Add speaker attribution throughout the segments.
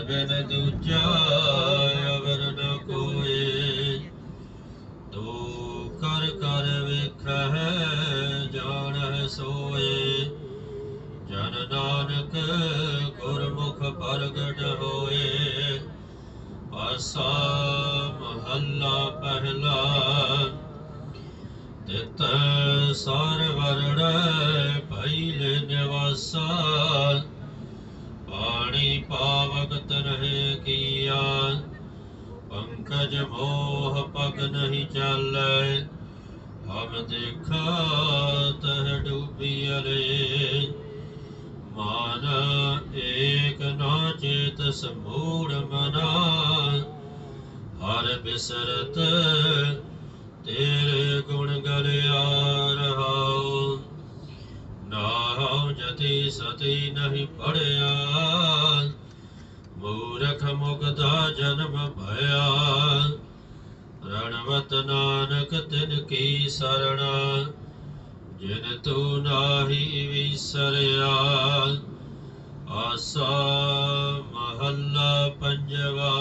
Speaker 1: ਬਿਨ ਦੂਜਾ ਅਵਰ ਨ ਕੋਏ। ਤੂੰ ਕਰ ਕਰ ਵੇਖੈ ਜਾਣੈ ਸੋਏ। ਜਨ ਨਾਨਕ ਗੁਰਮੁਖ ਪ੍ਰਗਟ ਹੋਏ। ਆਸਾ ਮਹੱਲਾ ਪਹਿਲਾ। ਤਿਤ ਸਾਰ ਵਰੜੈ ਨਿਵਾਸਾ ਪਾਣੀ ਪਾਵਕ ਤਰਹਿ ਕੀਆ ਪੰਕਜ ਮੋਹ ਪਗ ਨਹੀਂ ਚਾਲੈ, ਹਮ ਦੇਖਾ ਤਹ ਡੂਬੀਅਰੇ ਮਾਨ ਏਕ ਨਾ ਚੇਤ ਸਮੂੜ ਮਨਾ, ਹਰ ਬਿਸਰਤ ਤੇਰੇ ਗੁਣ ਗਲਿਆ ਰਹਾਉ ਨਾਉ ਜਤੀ ਸਤੀ ਨਹੀਂ ਪੜਿਆ ਮੂਰਖ ਮੁਗਦਾ ਜਨਮ ਭਇਆ। ਰਣਵਤ ਨਾਨਕ ਤਿਨ ਕੀ ਸਰਣਾ, ਜਿਨ ਤੂੰ ਨਾਹੀ ਵਿਸਰਿਆ। ਆਸਾ ਮਹੱਲਾ ਪੰਜਵਾ,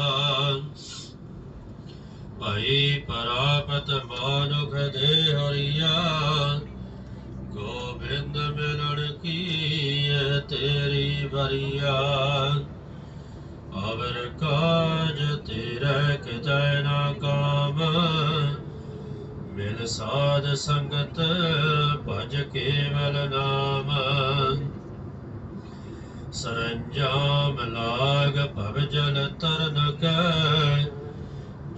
Speaker 1: ਭਈ ਪਰਾਪਤ ਮਾਨੁਖ ਦੇ ਹਰੀਆ। ਗੋਬਿੰਦ ਮਿਲਣ ਕੀ ਤੇਰੀ ਬਰੀਆ ਅਵਰ ਕਾਜ ਤੇਰਾ ਕਿਤੈ ਨਾ ਕਾਮ ਮਿਲ ਸਾਧ ਸੰਗਤ ਭਜ ਕੇਵਲ ਨਾਮ। ਸਰੰਜਾਮ ਲਾਗ ਭਵ ਜਲ ਤਰਨ ਕੈ।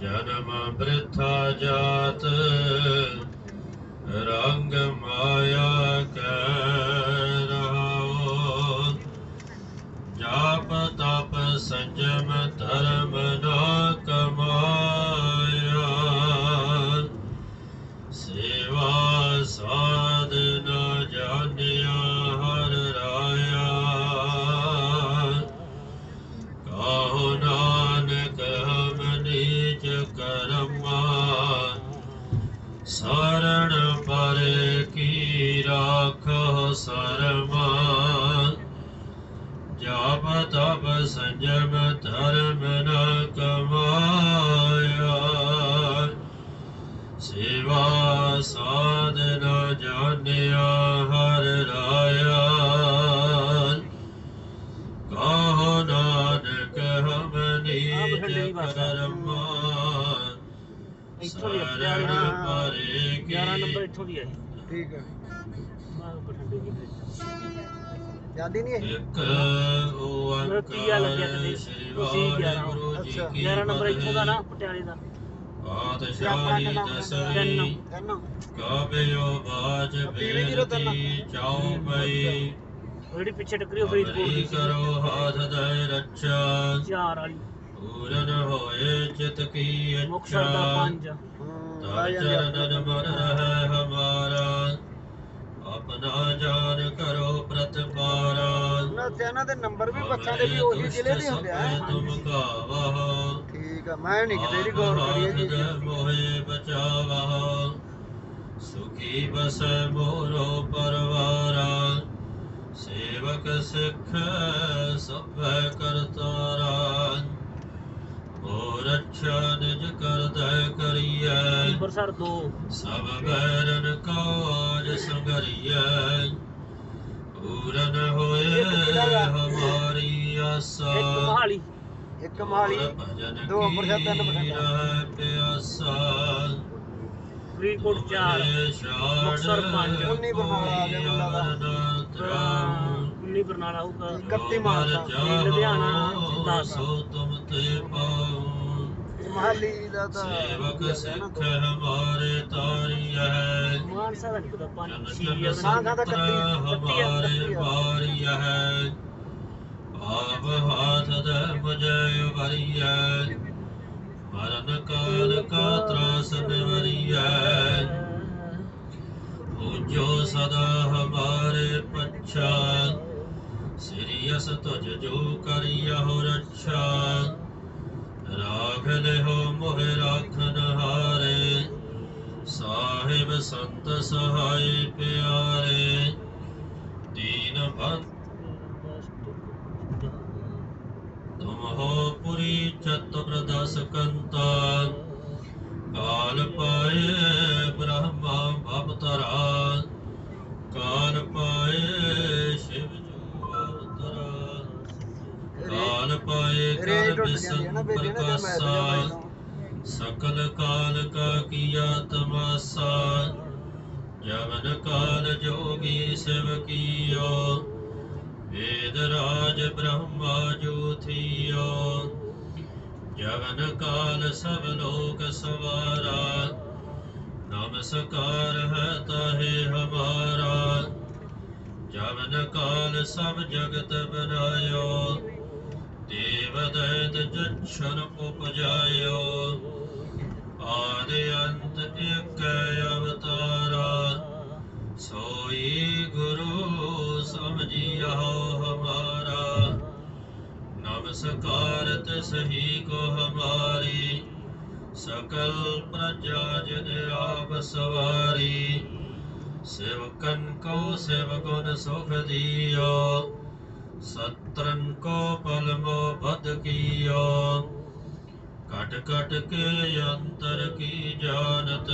Speaker 1: ਜਨਮ ਬ੍ਰਿਥਾ ਜਾਤ, ਰੰਗ ਮਾਇਆ ਕੈ ਰਹਾਉ। ਜਾਪ ਤਪ ਸੰਜਮ ਧਰਮ ਨਾ ਤਪ ਸੰਜਮ ਧਰਮ ਨ ਕਮਾਇਆ ਸੇਵਾ ਸਾਧਨਾ ਜਾਣਿਆ ਹਰ ਰਾਇਆ ਕਹੋ ਨਾਨਕ ਹਮ ਨੀਚ ਕਰਮਾ
Speaker 2: ਇੱਥੋਂ ਦੀ ਆ,
Speaker 1: ਸਰਣ
Speaker 2: ਗਿਆਰਾਂ-
Speaker 1: ਪਰੇ
Speaker 2: 11 ਨੰਬਰ
Speaker 1: ਕੀ
Speaker 2: ਇੱਥੋਂ ਦੀ ਹੈ
Speaker 3: ਠੀਕ ਹੈ
Speaker 2: ਮਾਂ ਬਠਿੰਡੇ ਦੀ
Speaker 3: ਹੀ ਨਹੀਂ ਹੈ
Speaker 1: ਇੱਕ
Speaker 2: ਮੇਰਾ ਤੀਆ ਲੱਗਿਆ।
Speaker 1: ਸ੍ਰੀ
Speaker 2: ਤੁਸੀਂ ਗਿਆਰਾਂ।
Speaker 1: ਵਾਹਿਗੁਰੂ ਜੀ
Speaker 3: ਅੱਛਾ।
Speaker 1: ਕੀ
Speaker 2: 11 ਨੰਬਰ ਇੱਥੋਂ ਦਾ ਨਾ ਪਟਿਆਲੇ ਦਾ।
Speaker 1: ਪਾਤਸ਼ਾਹੀ ਦਸਵੀਂ। ਕਾਬਿਓ ਬਾਜ। ਬੇਨਤੀ ਚਾਉ ਪਈ
Speaker 2: ਉਹ ਜਿਹੜੀ ਪਿੱਛੇ ਟੱਕਰੀ ਉਹ ਫਰੀਦਕੋਟ ਦੀ
Speaker 1: ਕਰੋ ਹਾਥ ਦੇ ਰੱਛਾ।
Speaker 2: ਚਾਰ ਵਾਲੀ।
Speaker 1: ਪੂਰਨ ਹੋਏ ਚਿਤ ਕੀ
Speaker 2: ਮੁਕਤਸਰ ਦਾ
Speaker 1: ਇੱਛਾ
Speaker 2: ਪੰਜ।
Speaker 3: ਹੂੰ ਜਾਂਦੇ
Speaker 1: ਚਰਨਨ ਮਨ ਰਹਿ ਹਮਾਰਾ। ਆਪਣਾ ਜਾਨ ਕਰੋ ਪ੍ਰਤਪਾਰਾ
Speaker 3: ਉਹਨਾਂ ਤੇ ਇਹਨਾਂ ਦੇ ਨੰਬਰ ਵੀ ਬੱਸਾਂ ਦੇ ਵੀ ਉਹੀ ਜ਼ਿਲ੍ਹੇ ਦੇ ਹੁੰਦੇ ਆ।
Speaker 1: ਤੁਮ ਕਾਵਾ
Speaker 3: ਠੀਕ ਆ ਮੈਂ ਨਹੀਂ ਕਿਤੇ ਦੀ ਗੌਰ ਕਰੀ ਚੀਜ਼
Speaker 1: ਮੋਹਿ ਬਚਾਵਾ। ਸੁਖੀ ਬਸੈ ਮੋਰੋ ਪਰਵਾਰਾ। ਸੇਵਕ ਸਿੱਖ ਸਭੈ ਕਰਤਾਰਾ। ਹੋ ਰੱਖਿਆ ਨਿਜ ਕਰਦਾ ਕਰੀਐ।
Speaker 2: ਅੰਮ੍ਰਿਤਸਰ 2
Speaker 1: ਸਭ ਬੈਰਨ ਕਾਜ ਸੰਗਰੀਐ। ਪੂਰਨ ਹੋਏ ਹਮਾਰੀ ਆਸਾ।
Speaker 2: ਇੱਕ ਮਹਾਲੀ।
Speaker 3: ਇੱਕ ਮਹਾਲੀ। ਦੋ ਅੰਮ੍ਰਿਤਸਰ ਤਿੰਨ ਬਠਿੰਡਾ
Speaker 1: ਪਿਆਸਾ।
Speaker 2: ਫਰੀਦਕੋਟ 4 ਮੁਕਸਰ 5
Speaker 3: 19 ਬਰਨਾਲਾ ਆ ਗਿਆ ਮੁੰਡਾ ਦਾ।
Speaker 2: 19 ਬਰਨਾਲਾ ਆਊਗਾ।
Speaker 3: 31 ਮਾਰਚ
Speaker 2: ਲੁਧਿਆਣਾ
Speaker 1: 10 ਤੇ ਪਾਉ।
Speaker 3: ਮਹਾਲੀ ਦਾ ਤਾਂ
Speaker 1: ਸੇਵਕ ਸਿੱਖ ਹਮਾਰੇ ਤਾਰੀਐ
Speaker 2: ਮਾਨਸਾ ਦਾ
Speaker 1: ਜਨ
Speaker 2: ਆ
Speaker 3: ਸਾਂ ਦਾ ਤਾਂ
Speaker 1: ਸੰਤਰਾ
Speaker 3: ਇਕੱਤੀ- ਇਕੱਤੀ ਆ,
Speaker 1: ਹਮਾਰੇ
Speaker 3: ਆ।
Speaker 1: ਵਾਰੀਐ ਆਪ ਹਾਥ ਦੇ ਬਜੈ ਵਰੀਐ ਮਰਨ ਕਾਲ ਕਾ ਤਰਾਸ ਨਿਵਰੀਐ ਪੂਜੋ ਸਦਾ ਹਮਾਰੇ ਪੱਛਾ। ਸਿਰਿਯਸ ਤੁਜ ਜੋ ਕਰਿਯਹੁ ਰੱਛਾ ਰਾਖ ਲਿਹੋ ਮੋਹਿ ਰਾਖਨ ਹਾਰੇ, ਸਾਹਿਬ ਸੰਤ ਸਹਾਈ ਪਿਆਰੇ। ਦੀਨ ਬੰਦ ਤੁਮ ਮਹੋ ਪੁਰੀ ਚਤੁਰ ਪ੍ਰਦਸ ਕੰਤਾ ਕਾਲ ਪਾਏ ਬ੍ਰਹਮਾ ਭਵਤਰਾ ਕਾਲ ਪਾਏ ਕਾਲ ਪਾਏ ਕਰ
Speaker 3: ਟੁੱਟ ਜਾਂਦੀ ਹੈ ਨਾ
Speaker 1: ਵਿਸ਼ਨ
Speaker 3: ਬੇਬੇ ਨਾ ਜਦ ਮੈਂ
Speaker 1: ਪ੍ਰਕਾਸ਼ਾ ਸਕਲ ਕਾਲ ਕਾ ਕੀਆ ਤਮਾਸਾ। ਜਵਨ ਕਾਲ ਜੋਗੀ ਸਿਵ ਕੀਓ। ਵੇਦ ਰਾਜ ਬ੍ਰਹਮਾ ਜੋਥੀਓ ਜਵਨ ਕਾਲ ਸਭ ਲੋਕ ਸਵਾਰਾ। ਨਮਸਕਾਰ ਹੈ ਤਾਹੇ ਹਮਾਰਾ। ਜਵਨ ਕਾਲ ਸਭ ਜਗਤ ਬਨਾਇਓ। ਦੇਵਦੈਤ ਜਛਨ ਉਪਜਾਇਓ ਆਦਿ ਅੰਤ ਇੱਕ ਅਵਤਾਰਾ ਸੋਈ ਗੁਰੂ ਸਮਝਿਆਓ ਹਮਾਰਾ ਨਮਸਕਾਰਤ ਸਹੀ ਕੋ ਹਮਾਰੀ ਸਕਲ ਪ੍ਰਜਾ ਜਨ ਆਪ ਸਵਾਰੀ ਸੇਵਕਨ ਕੋ ਸੇਵ ਗੁਣ ਸੁਖ ਦਿਓ ਸਤਰਮ ਕੋ ਪਲਮੋ ਬਦ ਕੀਓ। ਕਟ ਕਟ ਕੇ ਅੰਤਰ ਕੀ ਜਾਣਤ?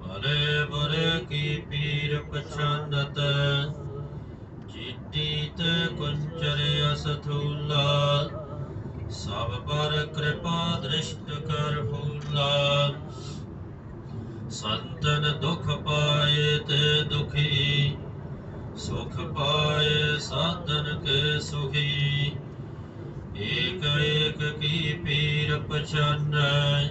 Speaker 1: ਭਲੇ ਬੁਰੇ ਕੀ ਪੀਰ ਪਛਾਨਤ? ਜਿੱਤੀ ਤੇ ਕੁੰਚਰੇ ਅਸਥੂਲਾ। ਸਭ ਪਰ ਕਿਰਪਾ ਦ੍ਰਿਸ਼ਟ ਕਰ ਫੂਲਾ। ਸੰਤਨ ਦੁਖ ਪਾਏ ਤੇ ਦੁਖੀ। ਸਾਧਨ ਕੇ ਸੁਖੀ। ਏਕ ਏਕ ਕੀ ਪੀਰ ਪਛਾਨੈ।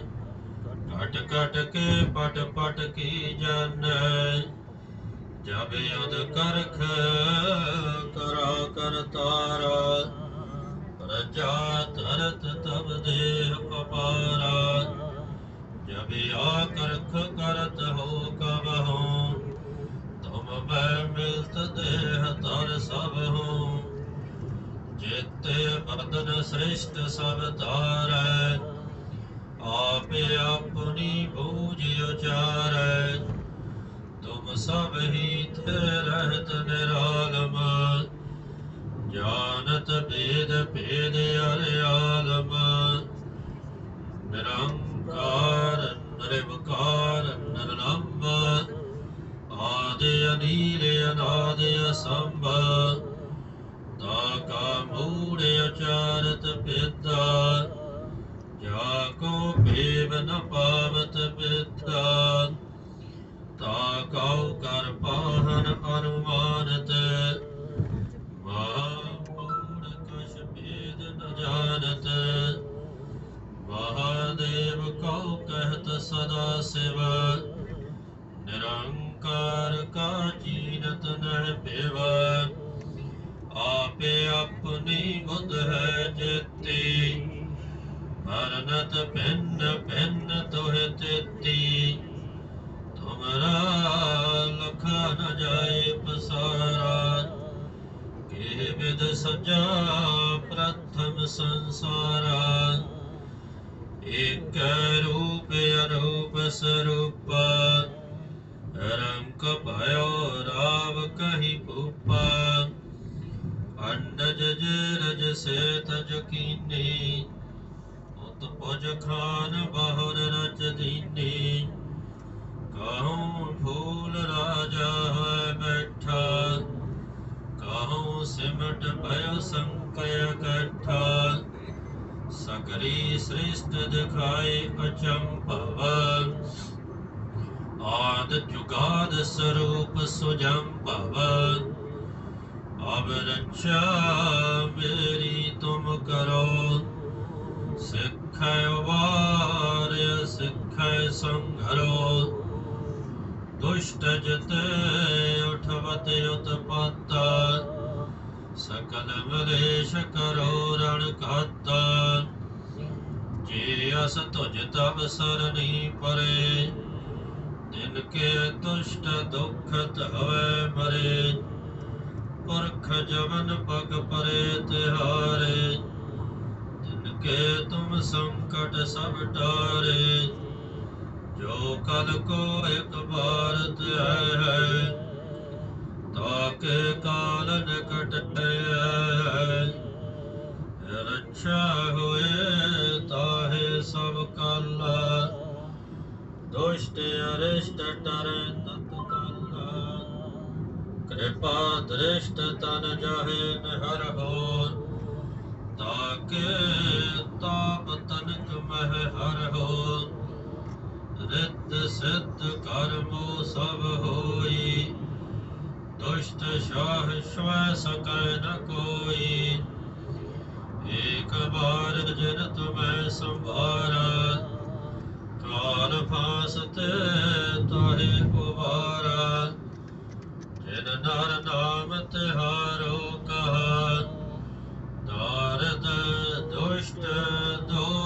Speaker 1: ਘਟ ਘਟ ਕੇ ਪਟ ਪਟ ਕੀ ਜਾਣੈ ਜਬ ਉਦ ਕਰਖ ਕਰਾ ਕਰਤਾਰਾ ਪ੍ਰਜਾ ਧਰਤ ਤਬ ਦੇਹ ਅਪਾਰਾ ਜਬ ਆ ਕਰਖ ਕਰਤ ਹੋ ਹੈ ਮਿਲਤ ਦੇਹ ਤਰ ਸਭ ਹੋ। ਜੇਤੇ ਬਦਨ ਸ੍ਰਿਸ਼ਟ ਸਭ ਧਾਰੈ। ਆਪੇ ਆਪਣੀ ਬੂਝ ਉਚਾਰੈ। ਤੁਮ ਸਭ ਹੀ ਤੇ ਰਹਿਤ ਨਿਰਾਲਮ। ਜਾਣਤ ਭੇਦ ਭੇਦ ਅਰਿਆਲਮ ਨਿਰੰਕਾਰ ਆਦਿ ਅਨੀਲ ਅਨਾਦ ਅਸੰਭ ਤਾ ਕਾ ਮੂੜ ਅਚਾਰਤ ਪਿਤਾ, ਜਾ ਕੋ ਭੇਵ ਨ ਪਾਵਤ ਪਿਤਾ, ਤਾ ਕਉ ਕਰ ਪਾਹਨ ਅਨੁਮਾਨਤ। ਤੁਮਰਾ ਲਖ ਨ ਜਾਏ ਪਸਾਰਾ। ਕੇ ਵਿਦ ਸਜਾ ਪ੍ਰਥਮ ਸੰਸਾਰਾ। ਇਕ ਰੂਪ ਅਰੂਪ ਸਰੂਪ, ਰੰਗ ਭਇਓ ਰਾਵ ਕਹੀ ਭੂਪਾ। ਅੰਡਜ ਜਰਜ ਸੇ ਤਜ ਕੀਨੀ ਉਤ ਪੁਜ ਖਾਨ ਬਹੁਰ ਰਚ ਦੀਨੀ। ਕਹੂੰ ਫੂਲ ਰਾਜਾ ਹੈ ਬੈਠਾ ਕਹੂੰ ਸਿਮਟ ਭਇਓ ਸੰਕਯ ਇਕੱਠਾ। ਸਕਰੀ ਸ੍ਰਿਸ਼ਟ ਦਿਖਾਏ ਅਚੰਭਵ ਆਦ ਜੁਗਾਦ ਸਰੂਪ ਸੁਜੰਭਵ ਅਬ ਰੱਛਾ ਮੇਰੀ ਤੁਮ ਕਰੋ, ਸਿੱਖੈ ਵਾਰਿ ਸਿੱਖੈ ਸੰਘਰੋ। ਦੁਸ਼ਟ ਜਤੇ ਉਠਵਤ ਉਤਪਤ ਸਕਲ ਮਲੇਸ਼ ਕਰੋ ਰਣ ਖਾਤਾ ਜੇ ਅਸ ਤੁਜ ਤਬ ਸਰਨੀ ਪਰੇ ਦਿਨ ਕੇ ਦੁਸ਼ਟ ਦੁਖਤ ਹੋਏ ਮਰੇ। ਪੁਰਖ ਜਵਨ ਪਗ ਪਰੇ ਤਿਹਾਰੇ ਦਿਨ ਕੇ ਤੁਮ ਸੰਕਟ ਸਭ ਟਾਰੇ। ਜੋ ਕਦ ਕੋ ਇੱਕ ਵਾਰ ਧਿਆਇ ਹੈ ਤਾਕੇ ਕਾਲ ਨਿਕਟ ਹੈ। ਰੱਛਾ ਹੋਏ, ਤਾਹੇ ਸਭ ਕਲ। ਦੁਸ਼ਟ ਅਰਿਸ਼ਟ ਟਰ ਤਤ ਕਲ। ਕਿਰਪਾ ਦ੍ਰਿਸ਼ਟ ਤਨ ਜਾਹੇ ਨਿਹਰ ਹੋ ਤਾਕੇ ਤਾਪ ਤਨਕ ਮਹਿ ਹਰ ਹੋ ਰਿੱਧ ਸਿੱਧ ਕਰਮੋ ਸਭ ਹੋਈ। ਦੁਸ਼ਟ ਸ਼ਾਹ ਸ਼ਵੈ ਸਕੈ ਨ ਕੋਈ। ਏਕ ਬਾਰ ਜਿਨ ਤੁਮੈ ਸੰਭਾਰਾ, ਕਾਲ ਫਾਸਤੇ ਤਾਹੇ ਉਬਾਰਾ ਜਿਨ ਨਰ ਨਾਮ ਤਿਹਾਰੋ ਕਹਾ, ਨਾਰਦ ਦੁਸ਼ਟ ਦੋਖ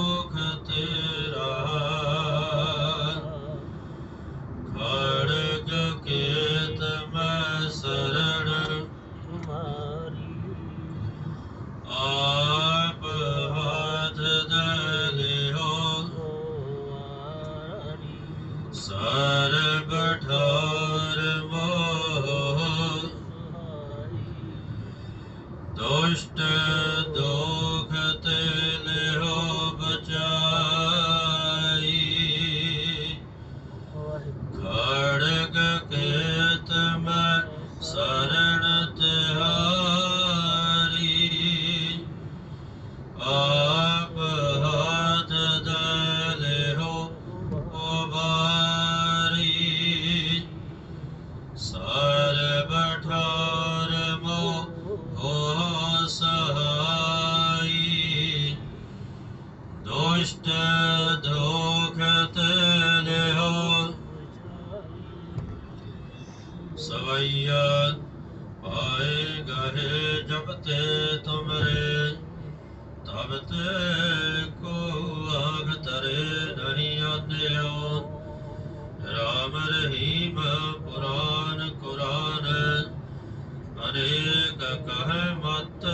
Speaker 1: ਪੁਰਾਨ ਕੁਰਾਨ, ਅਨੇਕ ਕਹੈ ਮਤ,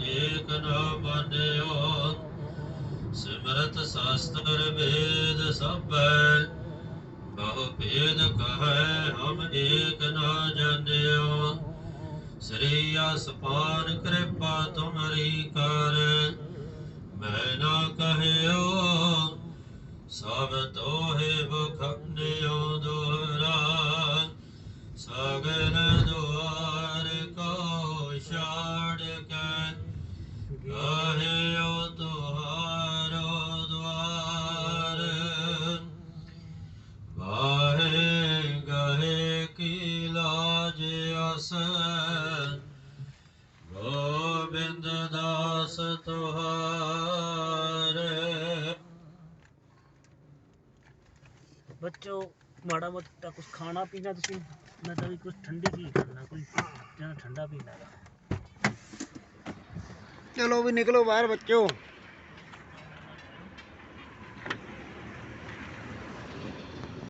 Speaker 1: ਏਕ ਨਾ ਮੰਨਿਓ। ਸਿਮਰਤ ਸ਼ਾਸਤਰ ਵੇਦ ਸਭੈ, ਬਹੁ ਭੇਦ ਕਹੈ ਹਮ ਏਕ ਨਾ ਜਾਣਿਓ ਸ੍ਰੀ ਅਸਪਾਨ ਕਿਰਪਾ ਤੁਮਰੀ ਕਰ, ਮੈਂ ਨਾ ਕਹਿਓ, ਸਭ ਤੋਹੇ ਬਖੰਡਿਓ ਤੁਹਾਰ
Speaker 2: ਬੱਚੋ ਮਾੜਾ ਮੋਟਾ ਕੁਝ ਖਾਣਾ ਪੀਣਾ ਤੁਸੀਂ ਮੈਂ ਤਾਂ ਵੀ ਕੁਝ ਠੰਡੀ ਚੀਜ਼ ਖਾਣਾ ਕੋਈ ਜਾਂ ਠੰਡਾ ਪੀਣਾ।
Speaker 3: ਚਲੋ ਵੀ ਨਿਕਲੋ ਬਾਹਰ ਬੱਚੋ